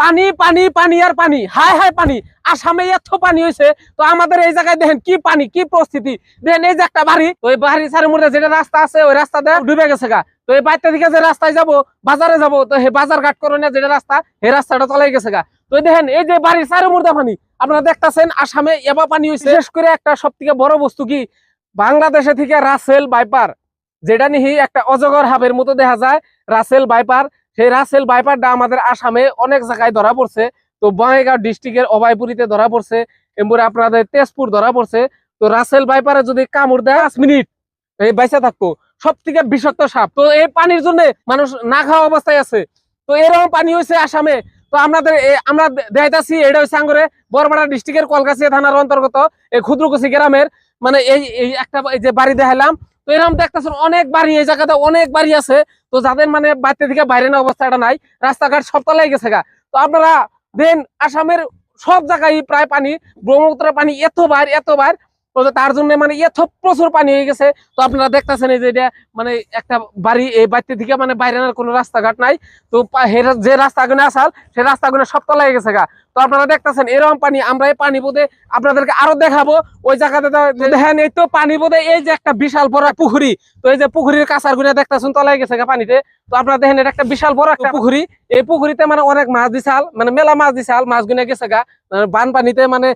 পানি পানি পানি আর পানি। হাই হাই পানি। আসামে এত পানি হয়েছে তো আমাদের এই জায়গায় দেখেন কি পানি, কি পরিস্থিতি। দেখেন এই যে একটা বাড়ি, ওই বাড়ি সারের মধ্যে যেটা রাস্তা আছে, ওই রাস্তা দিয়ে ডুবে গেছে গা। তো এই বাড়িতে দিকে যে রাস্তায় যাব, বাজারে যাব, তো হে বাজার ঘাট করে না, যেটা রাস্তা এই রাস্তাটা চলাই গেছে গা। তো দেখেন, এই যে বাড়ির সারের মধ্যে পানি, আপনারা দেখতাছেন আসামে এবার পানি হয়েছে বিশেষ করে একটা সব থেকে বড় বস্তু কি, বাংলাদেশে থেকে রাসেল বাইপার, যেটা নিহি একটা অজগর হাবের মতো দেখা যায়, রাসেল বাইপার। সেই রাসেল, বাইপারটা আমাদের আসামে অনেক জায়গায় ধরা পড়ছে। তো বঙ্গাইগাঁও ডিস্ট্রিক্টের অবাইপুরিতে ধরা পড়ছে। এরপরে আপনাদের তেজপুর ধরা পড়ছে। তো রাসেল, বাইপারে যদি কামড় দেয় পাঁচ মিনিট, এই বাইসা থাকব। সব থেকে বিষাক্ত সাপ। তো এই পানির জন্য মানুষ না খাওয়া অবস্থায় আছে। তো এরকম পানি হয়েছে আসামে। তো আমাদের আমরা দেখাইতাছি, এটা হচ্ছে আঙ্গরে বরপাড়া ডিস্ট্রিক্টের কলকাছিয়া থানার অন্তর্গত, এই ক্ষুদ্রকুচি গ্রামের। মানে এই এই একটা, এই যে বাড়ি দেখালাম তো এরকম দেখতেছেন অনেক বাড়ি, এই জায়গাতে অনেক বাড়ি আছে। তো যাদের মানে বাড়িতে থেকে বাইরে না অবস্থাটা নাই, রাস্তাঘাট সব তলাই গেছে গা। তো আপনারা দেন আসামের সব জায়গায় প্রায় পানি, ব্রহ্মপুত্রের পানি এত বার এত বার তো তার জন্য মানে এত প্রচুর পানি হয়ে গেছে। তো আপনারা দেখতেছেন এই যে এটা মানে একটা বাড়ি এই বাড়িতে থেকে মানে বাইরে আনার কোনো রাস্তাঘাট নাই। তো যে রাস্তাগুলো আসাল সেই রাস্তাগুলো সব তলাই গেছে গা। তো আপনারা দেখতেছেন এরকম পানি আমরা এই পানি বোধে আপনাদেরকে আরও দেখাবো। ওই জায়গাতে দেখেন এই তো পানি বোধে এই যে একটা বিশাল বড় পুকুরি। তো এই যে পুকুরির কাছারগুলো দেখতেছেন তলাই গেছে গা পানিতে। তো আপনারা দেখেন এটা একটা বিশাল বড় একটা পুকুরি। এই পুকুরিতে মানে অনেক মাছ দিছাল মানে মেলা মাছ দিছাল, মাছ গুনে গেছে গা। মানে বানপানিতে মানে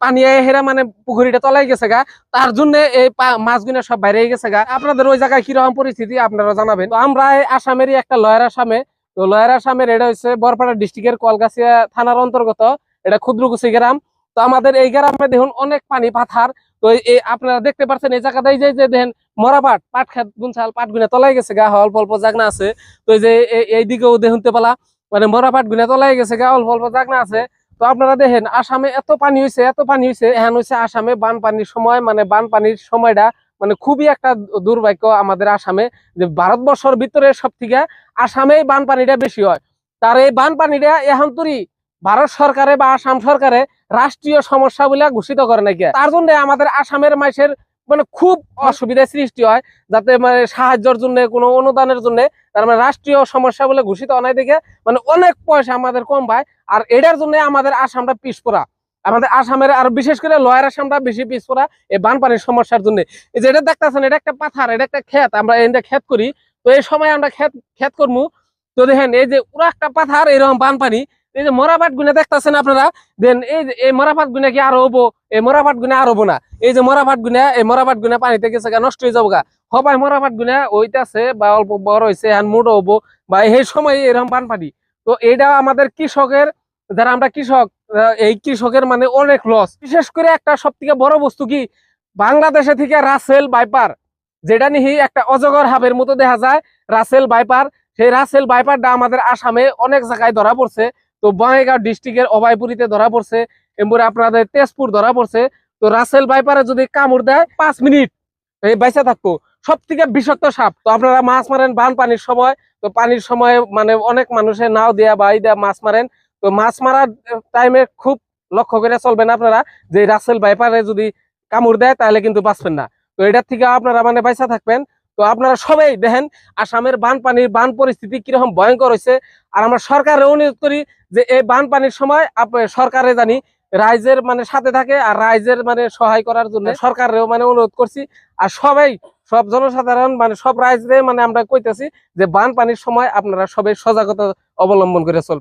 পানি হেরা মানে পুকুরিটা তলাই গেছে গা। তার জন্য এই পা- মাছগুলো সব বাইরে গেছে গা। আপনাদের ওই জায়গায় কীরকম পরিস্থিতি, আপনারা জানাবেন। তো আমরা আসামেরই একটা লয়ার আসামে, তো লয়ার আসামের এটা হচ্ছে বরপাড়া ডিস্ট্রিক্টের কলগাছিয়া থানার অন্তর্গত, এটা ক্ষুদ্রকুচি গ্রাম। তো আমাদের এই গ্রামে দেখুন অনেক পানি পাথার তো এই- আপনারা দেখতে পাচ্ছেন এই জায়গাতে এই যে দেখেন মরা পাট পাট খেত, গুনছাল, পাট গুনে তলাই গেছে গা, অল্প অল্প জাগনা আছে। তো এই যে এই- এই দিকেও দেখুনতে পালা মানে মরা পাট গুনে তলাই গেছে গা, অল্প অল্প জাগনা আছে। তো আপনারা দেখেন, আসামে এত পানি হয়েছে এত পানি হয়েছে এখন হচ্ছে আসামে বানপানির সময় মানে বানপানির সময়টা মানে খুবই একটা দুর্ভাগ্য আমাদের আসামে, যে ভারতবর্ষের ভিতরে সব থেকে আসামেই বানপানিটা বেশি হয়। তার এই বানপানিটা এখন তুরি ভারত সরকারে বা আসাম সরকারে রাষ্ট্রীয় সমস্যা বলে ঘোষিত করে নাকি তার জন্য আমাদের আসামের মানুষের মানে খুব অসুবিধার সৃষ্টি হয়, যাতে মানে সাহায্যের জন্য, কোনো অনুদানের জন্য তার মানে রাষ্ট্রীয় সমস্যা বলে ঘোষিত অনাই দেখে মানে অনেক পয়সা আমাদের কম পায়। আর এটার জন্য আমাদের আসামটা পিছপড়া আমাদের আসামের আর বিশেষ করে লয়ার আসামটা বেশি পিছপড়া এই বানপানির সমস্যার জন্য। এই যে এটা দেখতেছেন, এটা একটা পাথার, এটা একটা ক্ষেত, আমরা এটা ক্ষেত করি। তো এই সময় আমরা ক্ষেত ক্ষেত করব তো দেখেন এই যে পুরো একটা পাথার, এরকম বানপানি, এই যে মরাপাট গুনে দেখতেছেন আপনারা? দেন এই যে, এই মরাপাট গুনে কি আরও হব? এই মরাপাট গুনে আর হব না। এই যে মরাপাট গুনে, এই মরাপাট গুনে পানিতে গেছে নষ্ট হয়ে যাব গা। সবাই মরাপাট গুনে ওইটাছে বা অল্প বড় হয়েছে এখন মোটো হব বা এই সময় এরকম বানপানি। তো এইটা আমাদের কৃষকের, যারা আমরা কৃষক এই কৃষকের মানে অনেক লস বিশেষ করে একটা সব থেকে বড় বস্তু কি? বাংলাদেশে থেকে রাসেল বাইপার যেটা নিহি একটা অজগর হাবের মতো দেখা যায়, রাসেল বাইপার সেই রাসেল বাইপারটা আমাদের আসামে অনেক জায়গায় ধরা পড়ছে। তো বঙ্গাইগাঁও ডিস্ট্রিক্টের অবাইপুরিতে ধরা পড়ছে, এরপরে আপনাদের তেজপুর ধরা পড়ছে। তো রাসেল বাইপারে যদি কামড় দেয়, পাঁচ মিনিট এই বাইসা থাকব। সব থেকে বিষাক্ত সাপ। তো আপনারা মাছ মারেন বানপানির সময়। তো পানির সময় মানে অনেক মানুষের নাও দেয়া বা দেয়া মাছ মারেন। তো মাছ মারার টাইমে খুব লক্ষ্য করে চলবেন আপনারা যে রাসেল বাইপারে যদি কামড় দেয়, তাহলে কিন্তু বাঁচবেন না। তো এটার থেকে আপনারা মানে বাইসা থাকবেন। তো আপনারা সবাই দেখেন, আসামের বানপানির বান পরিস্থিতি কীরকম ভয়ঙ্কর হয়েছে। আর আমরা সরকারে অনুরোধ করি যে এই বানপানির সময় সরকারে জানি রাইজের মানে সাথে থাকে আর রাইজের মানে সহায় করার জন্য সরকারেও মানে অনুরোধ করছি। আর সবাই, সব জনসাধারণ মানে সব রাইজরে মানে আমরা কইতেছি যে বানপানির সময় আপনারা সবাই সজাগতা অবলম্বন করে চলবেন